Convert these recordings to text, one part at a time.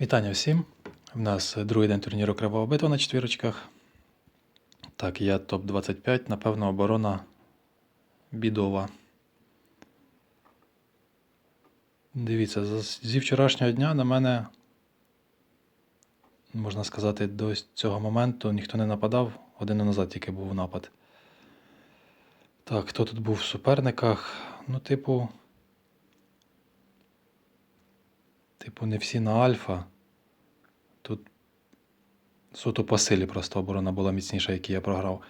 Вітання всім. У нас другий день турніру Кривава битва на четвірочках. Так, я топ-25, напевно, оборона бідова. Дивіться, зі вчорашнього дня на мене, можна сказати, до цього моменту ніхто не нападав, годину назад тільки був напад. Так, хто тут був в суперниках? Ну, типу. Типу, не всі на альфа. Тут суто по силі просто оборона була міцніша, який я програв.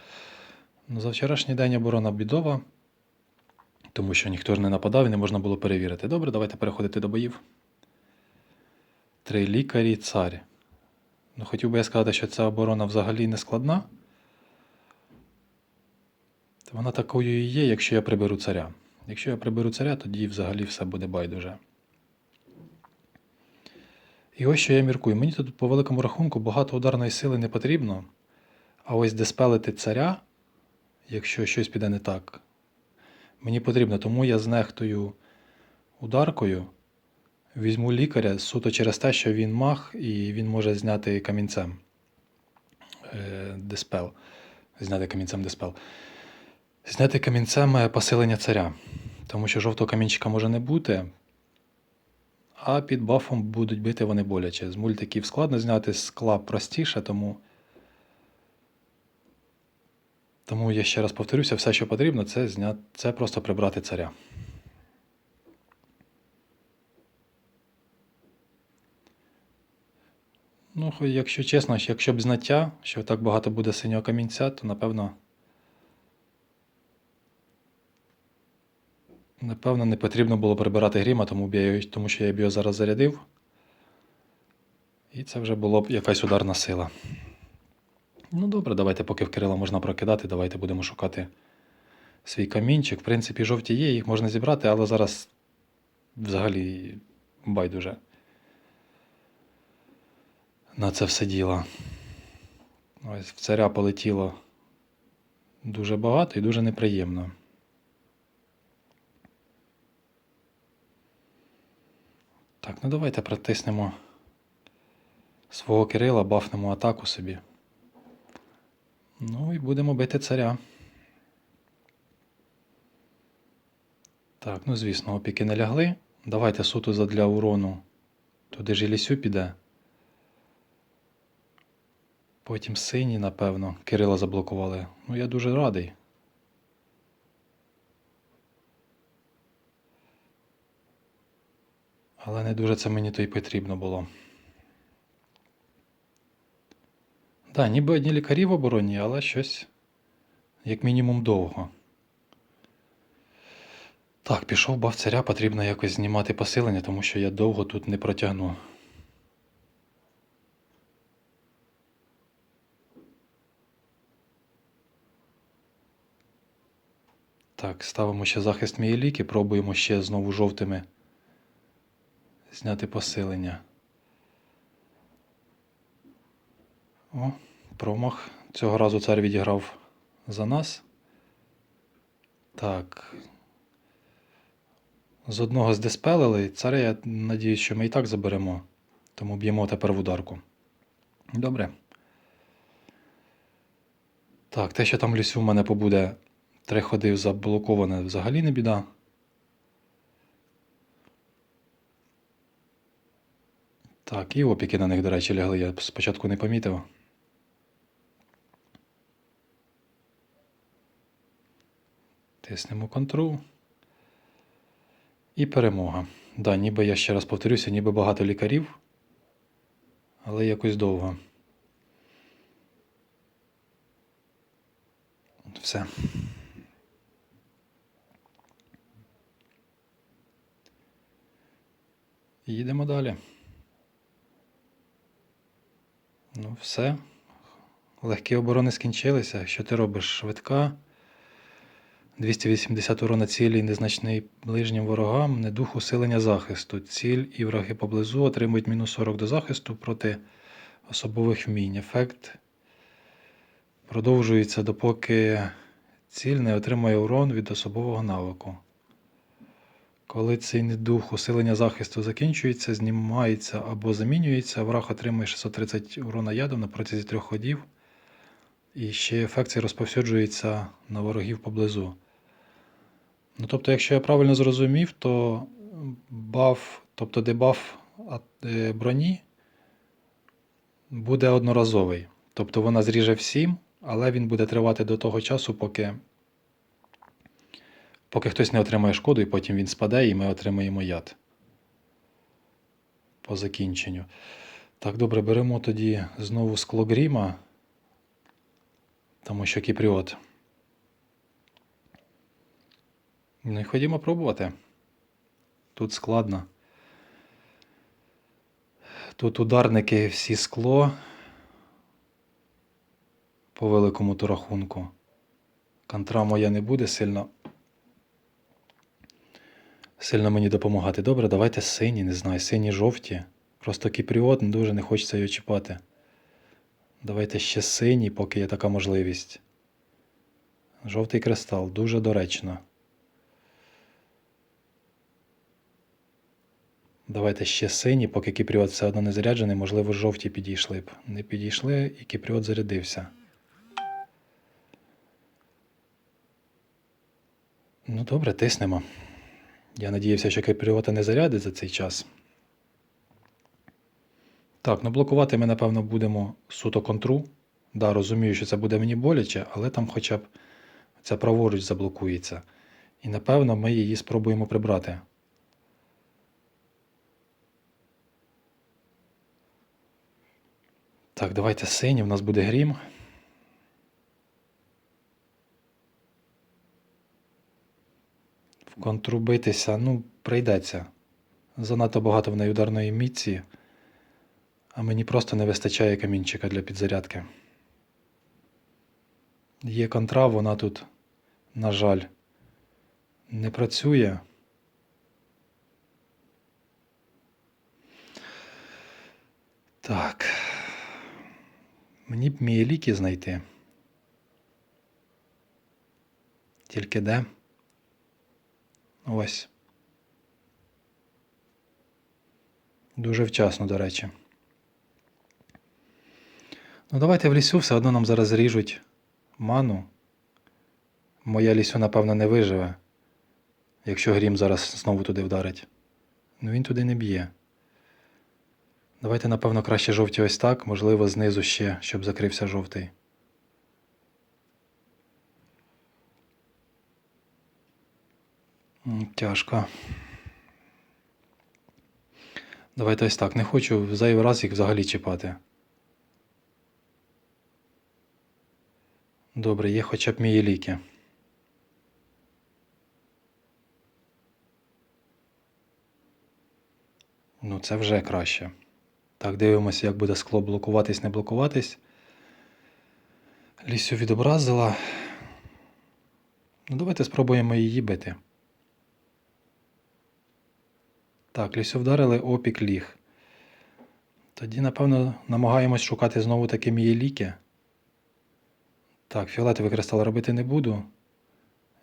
Ну, за вчорашній день оборона бідова, тому що ніхто ж не нападав і не можна було перевірити. Добре, давайте переходити до боїв. Три лікарі, цар. Ну, хотів би я сказати, що ця оборона взагалі не складна. Вона такою і є, якщо я приберу царя. Якщо я приберу царя, тоді взагалі все буде байдуже. І ось що я міркую. Мені тут по великому рахунку багато ударної сили не потрібно. А ось диспелити царя, якщо щось піде не так, мені потрібно. Тому я знехтую ударкою, візьму лікаря суто через те, що він маг і він може зняти камінцем е, диспел. Зняти камінцем диспел. Зняти камінцем е, посилення царя. Тому що жовтого камінчика може не бути, а під бафом будуть бити вони боляче. З мультиків складно зняти, скла простіше, тому. Тому я ще раз повторюся, все, що потрібно, це зняти, це просто прибрати царя. Ну, якщо чесно, якщо б знаття, що так багато буде синього камінця, то напевно. Напевно, не потрібно було прибирати гріма, тому, що я б його зараз зарядив. І це вже було б якась ударна сила. Ну добре, давайте, поки в Кирила можна прокидати, давайте будемо шукати свій камінчик. В принципі, жовті є, їх можна зібрати, але зараз взагалі байдуже. На це все діло. Ось в царя полетіло дуже багато і дуже неприємно. Так, ну давайте притиснемо свого Кирила, бафнемо атаку собі. Ну і будемо бити царя. Так, ну звісно, опіки не лягли. Давайте суто задля урону. Туди ж і лісю піде. Потім сині, напевно, Кирила заблокували. Ну, я дуже радий. Але не дуже це мені то й потрібно було. Так, ніби одні лікарі в обороні, але щось як мінімум довго. Так, пішов бав царя, потрібно якось знімати посилення, тому що я довго тут не протягну. Так, ставимо ще захист мієліки, пробуємо ще знову жовтими зняти посилення. О, промах. Цього разу цар відіграв за нас. Так. З одного здиспелили. Царя, я надіюсь, що ми і так заберемо. Тому б'ємо тепер в ударку. Добре. Так, те, що там в лісу в мене побуде три ходи заблоковане, взагалі не біда. Так, і опіки на них, до речі, лягли. Я спочатку не помітив. Тиснемо Ctrl. І перемога. Да, ніби я ще раз повторюся, ніби багато лікарів, але якось довго. Все. Їдемо далі. Ну, все. Легкі оборони скінчилися. Що ти робиш? Швидка. 280 урона цілі незначний ближнім ворогам, недух усилення захисту. Ціль і враги поблизу отримують мінус 40 до захисту проти особових вмінь. Ефект продовжується, допоки ціль не отримає урон від особового навику. Коли цей недух усилення захисту закінчується, знімається або замінюється, враг отримує 630 урона ядом на протязі трьох ходів. І ще ефект цей розповсюджується на ворогів поблизу. Ну, тобто, якщо я правильно зрозумів, то баф, тобто дебаф е, броні буде одноразовий. Тобто вона зріже всім, але він буде тривати до того часу, поки, поки хтось не отримає шкоду, і потім він спаде, і ми отримаємо яд. По закінченню. Так, добре, беремо тоді знову скло гріма, тому що кіпріот. Ну і ходімо пробувати. Тут складно. Тут ударники всі скло по великому то рахунку. Контра моя не буде сильно. Сильно мені допомагати. Добре, давайте сині, не знаю, сині жовті. Просто кіпріот дуже не хочеться його чіпати. Давайте ще сині, поки є така можливість. Жовтий кристал, дуже доречно. Давайте ще сині, поки кіпріот все одно не заряджений, можливо, жовті підійшли б. Не підійшли, і кіпріот зарядився. Ну, добре, тиснемо. Я надіявся, що кіпріота не зарядить за цей час. Так, ну блокувати ми, напевно, будемо суто контру. Да, розумію, що це буде мені боляче, але там хоча б ця праворуч заблокується. І напевно ми її спробуємо прибрати. Так, давайте синій, в нас буде грім. В контру битися, ну, прийдеться. Занадто багато в неї ударної міці, а мені просто не вистачає камінчика для підзарядки. Є контра, вона тут, на жаль, не працює. Так. Мені б мієліки знайти. Тільки де? Ось. Дуже вчасно, до речі. Ну, давайте в лісу все одно нам зараз зріжуть ману. Моя лісю, напевно, не виживе, якщо грім зараз знову туди вдарить. Ну він туди не б'є. Давайте, напевно, краще жовті ось так, можливо, знизу ще, щоб закрився жовтий. Тяжко. Давайте ось так. Не хочу в зайвий раз їх взагалі чіпати. Добре, є хоча б мої ліки. Ну, це вже краще. Так, дивимося, як буде скло блокуватись, не блокуватись. Лісю відобразила. Ну, давайте спробуємо її бити. Так, лісю вдарили, опік ліг. Тоді, напевно, намагаємось шукати знову таки мої ліки. Так, фіолетовий кристал робити не буду.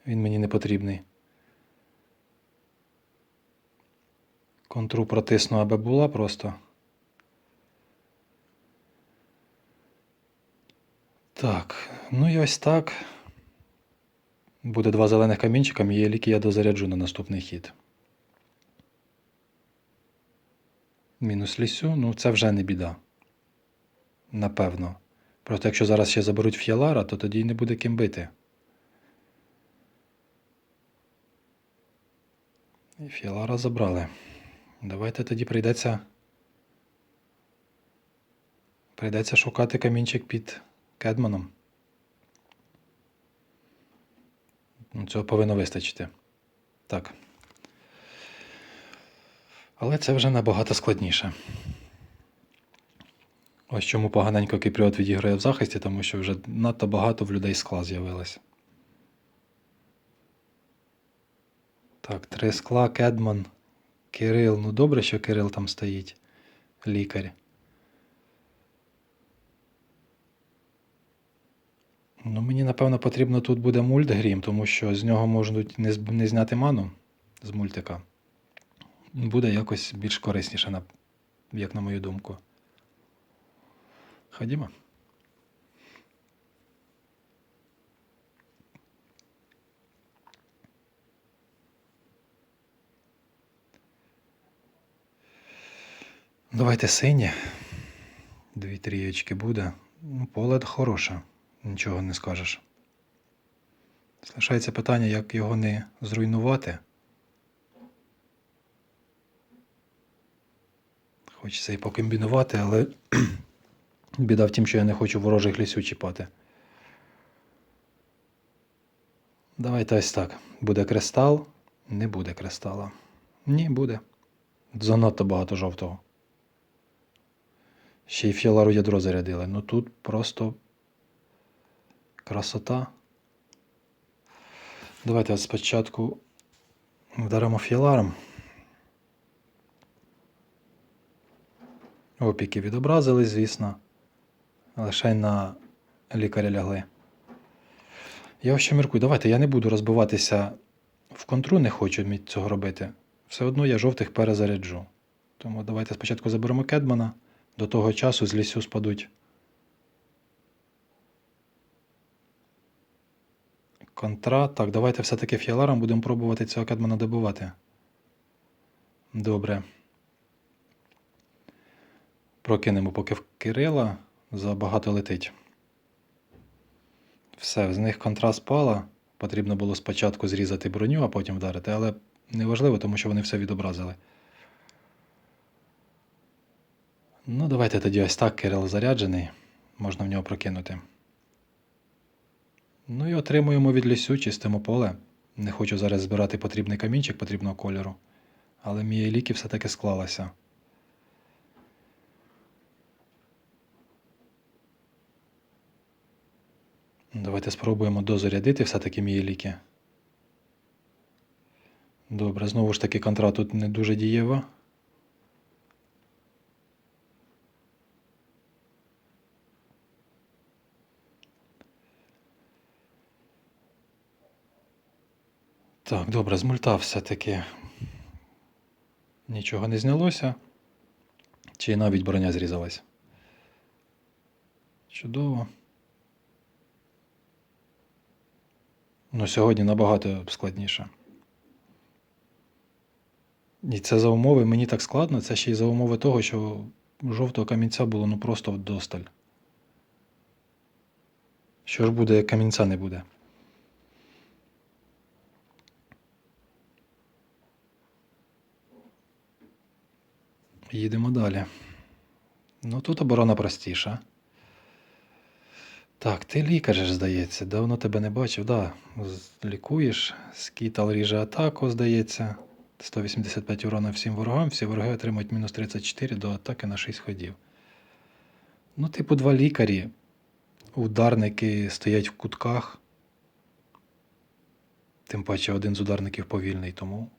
Він мені не потрібний. Контру протисну, аби була просто. Так, ну і ось так. Буде два зелених камінчика, мої ліки я дозаряджу на наступний хід. Мінус лісю, ну це вже не біда. Напевно. Просто якщо зараз ще заберуть фіалара, то тоді й не буде ким бити. І фіалара забрали. Давайте тоді прийдеться. Прийдеться шукати камінчик під Кедманом. Ну, Цього повинно вистачити. Так. Але це вже набагато складніше. Ось чому поганенько Кіпріот відіграє в захисті, тому що вже надто багато в людей скла з'явилось. Так, три скла, Кедман, Кирил. Ну добре, що Кирил там стоїть. Лікар. Ну, мені, напевно, потрібно тут буде мульт грім, тому що з нього можуть не, зняти ману з мультика. Буде якось більш корисніше, як на мою думку. Ходімо. Давайте синє. Дві трієчки буде. Ну, поле хороше, нічого не скажеш. Залишається питання, як його не зруйнувати. Хочеться і покомбінувати, але біда в тім, що я не хочу ворожих лісю чіпати. Давайте ось так. Буде кристал, не буде кристала. Ні, буде. Занадто багато жовтого. Ще й фіалару ядро зарядили. Ну тут просто красота. Давайте спочатку вдаримо фіаларом. Опіки відобразили, звісно. Лише на лікаря лягли. Я що міркую, давайте я не буду розбиватися в контру, не хочу цього робити. Все одно я жовтих перезаряджу. Тому давайте спочатку заберемо Кедмана. До того часу з лісу спадуть. Контра. Так, давайте все-таки фіаларом будемо пробувати цього Кедмана добивати. Добре. Прокинемо поки в Кирила. Забагато летить. Все, з них контра спала. Потрібно було спочатку зрізати броню, а потім вдарити, але неважливо, тому що вони все відобразили. Ну, давайте тоді ось так Кирил заряджений. Можна в нього прокинути. Ну і отримуємо від лісю, чистимо поле. Не хочу зараз збирати потрібний камінчик потрібного кольору. Але мій ліки все-таки склалася. Давайте спробуємо дозарядити все-таки мої ліки. Добре, знову ж таки, контра тут не дуже дієва. Так, добре, з мульта все-таки нічого не знялося. Чи навіть броня зрізалась. Чудово. Ну, сьогодні набагато складніше. І це за умови, мені так складно, це ще й за умови того, що жовтого камінця було ну просто вдосталь. Що ж буде, як камінця не буде? Їдемо далі. Ну тут оборона простіша. Так, ти лікар ж, здається, давно тебе не бачив, да. Лікуєш, скітал ріже атаку, здається. 185 урона всім ворогам, всі вороги отримують мінус 34 до атаки на 6 ходів. Ну, типу, два лікарі. Ударники стоять в кутках. Тим паче один з ударників повільний, тому.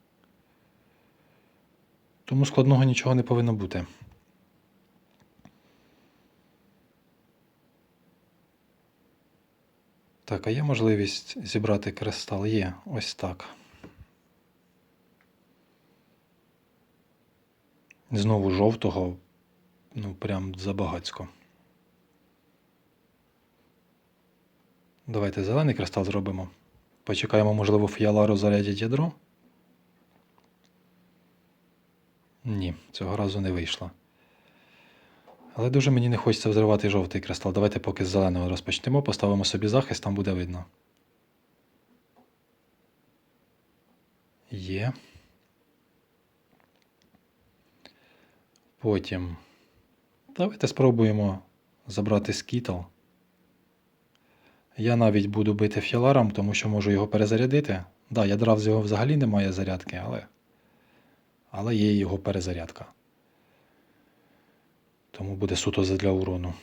Тому складного нічого не повинно бути. Так, а є можливість зібрати кристал? Є, ось так. Знову жовтого, ну прям забагацько. Давайте зелений кристал зробимо. Почекаємо, можливо, фіалару зарядять ядро. Ні, цього разу не вийшло. Але дуже мені не хочеться взривати жовтий кристал. Давайте поки з зеленого розпочнемо, поставимо собі захист, там буде видно. Є. Потім. Давайте спробуємо забрати скітл. Я навіть буду бити філаром, тому що можу його перезарядити. Так, да, ядра з його взагалі немає зарядки, але. Але є його перезарядка. Тому буде суто задля урону.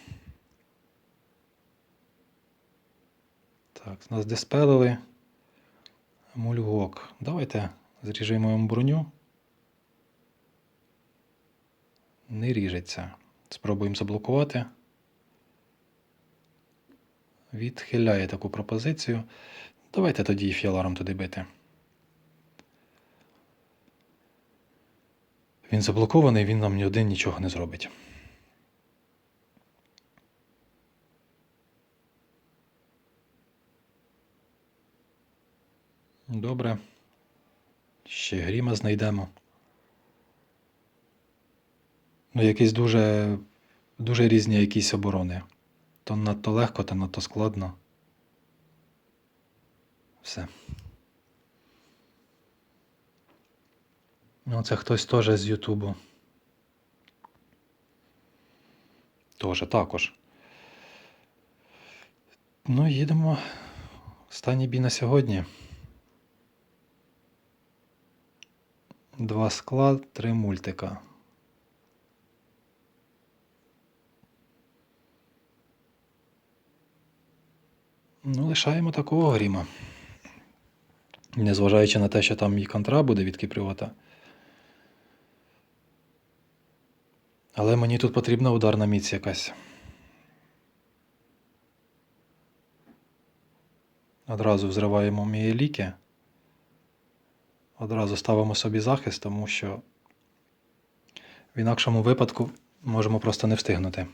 Так, нас диспелили. Мульгок. Давайте зріжемо йому броню. Не ріжеться. Спробуємо заблокувати. Відхиляє таку пропозицію. Давайте тоді і фіаларом туди бити. Він заблокований, він нам ні один нічого не зробить. Добре. Ще гріма знайдемо. Ну, якісь дуже, дуже різні якісь оборони. То надто легко, то надто складно. Все. Ну, це хтось теж з Ютубу. Тоже також. Ну, їдемо. Останній бій на сьогодні. Два скла, три мультика. Ну, лишаємо такого гріма. Незважаючи на те, що там і контра буде від Кіпріота. Але мені тут потрібна ударна міць якась. Одразу взриваємо мієліки. Одразу ставимо собі захист, тому що в інакшому випадку можемо просто не встигнути.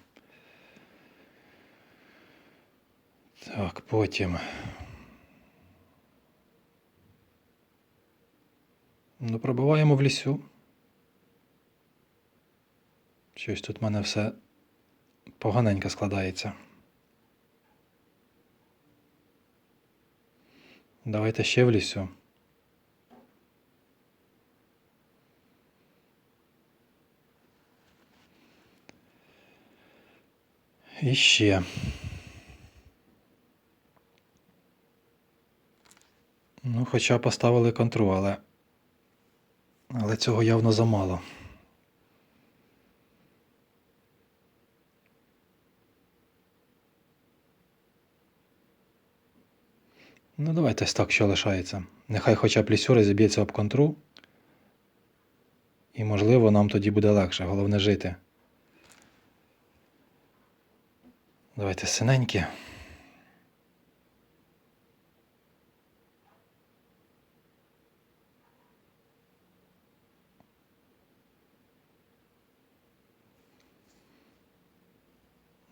Так, потім. Ну, пробиваємо в лісю. Щось тут в мене все поганенько складається. Давайте ще в лісю. І ще. Ну, хоча поставили контру, але. Але цього явно замало. Ну, давайте так, що лишається. Нехай хоча б лісюри зіб'ється об контру. І, можливо, нам тоді буде легше. Головне жити. Давайте синенькі.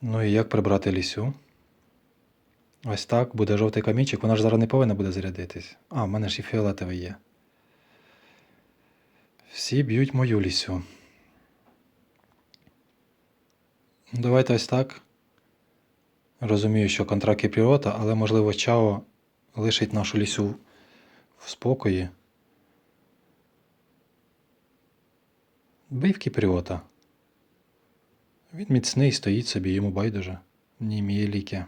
Ну і як прибрати лісю? Ось так, буде жовтий камінчик, вона ж зараз не повинна буде зарядитись. А, в мене ж і фіолетовий є. Всі б'ють мою лісю. Давайте ось так. Розумію, що контракт Кіпріота, але можливо Чао лишить нашу лісю в спокої. Бий в. Він міцний, стоїть собі, йому байдуже. Ні, мій ліки.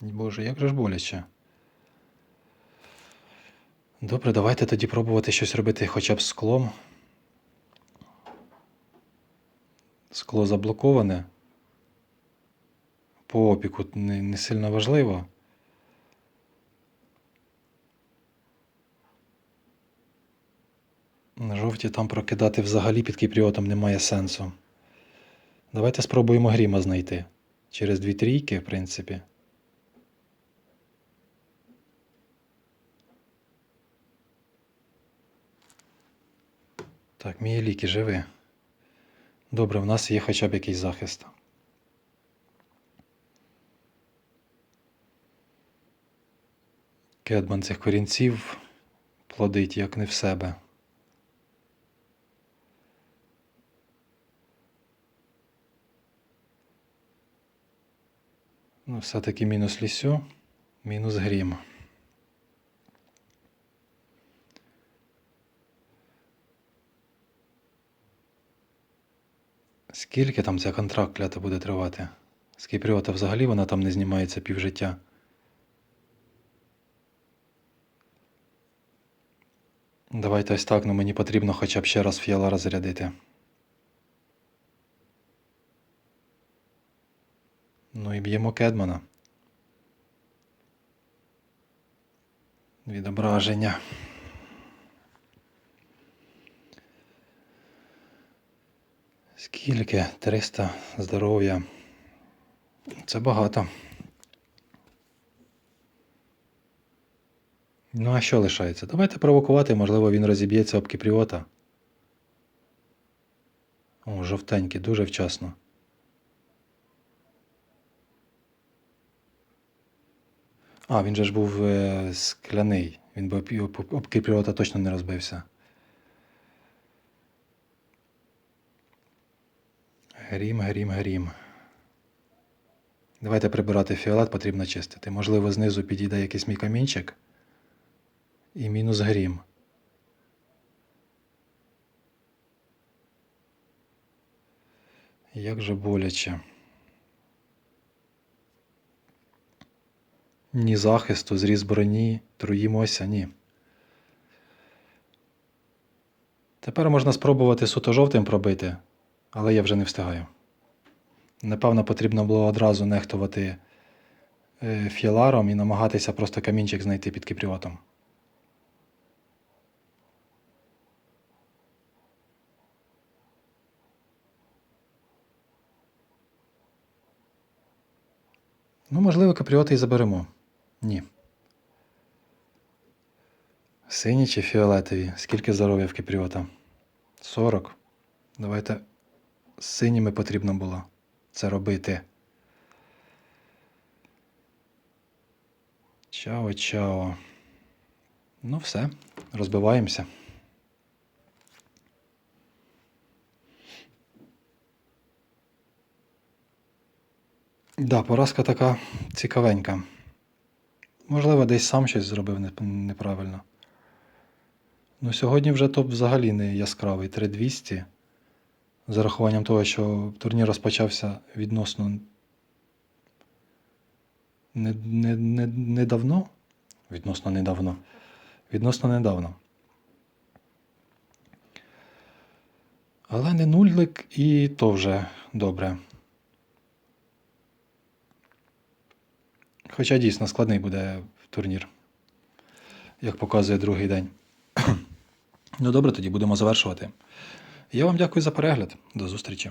Боже, як же ж боляче. Добре, давайте тоді пробувати щось робити хоча б склом. Скло заблоковане. По опіку не, не сильно важливо. На жовті там прокидати взагалі під кіпріотом немає сенсу. Давайте спробуємо гріма знайти. Через дві трійки, в принципі. Так, мій ліки живи. Добре, в нас є хоча б якийсь захист. Кедман цих корінців плодить як не в себе. Ну, все-таки мінус лісю, мінус грім. Скільки там ця контракт клята буде тривати? З Кіпріота взагалі вона там не знімається півжиття. Давайте ось так, ну мені потрібно хоча б ще раз фіала розрядити. Ну і б'ємо Кедмана. Відображення. Скільки? 300 здоров'я. Це багато. Ну, а що лишається? Давайте провокувати, можливо, він розіб'ється об кіпріота. О, жовтенький, дуже вчасно. А, він же ж був е, скляний. Він би об, об точно не розбився. Грім, грім, грім. Давайте прибирати фіолет, потрібно чистити. Можливо, знизу підійде якийсь мій камінчик. І мінус грім. Як же боляче. Ні захисту, зріз броні, труїмося, ні. Тепер можна спробувати суто жовтим пробити, але я вже не встигаю. Напевно, потрібно було одразу нехтувати е, фіаларом і намагатися просто камінчик знайти під кіпріотом. Ну, можливо, капріоти і заберемо. Ні. Сині чи фіолетові? Скільки здоров'я в кіпріота? 40. Давайте синіми потрібно було це робити. Чао, чао. Ну, все, розбиваємося. Да, поразка така цікавенька. Можливо, десь сам щось зробив неправильно. Ну, сьогодні вже топ взагалі не яскравий. 3200. З урахуванням того, що турнір розпочався відносно не, не, не, недавно. Відносно недавно. Відносно недавно. Але не нульник і то вже добре. Хоча дійсно складний буде турнір, як показує другий день. ну добре, тоді будемо завершувати. Я вам дякую за перегляд. До зустрічі.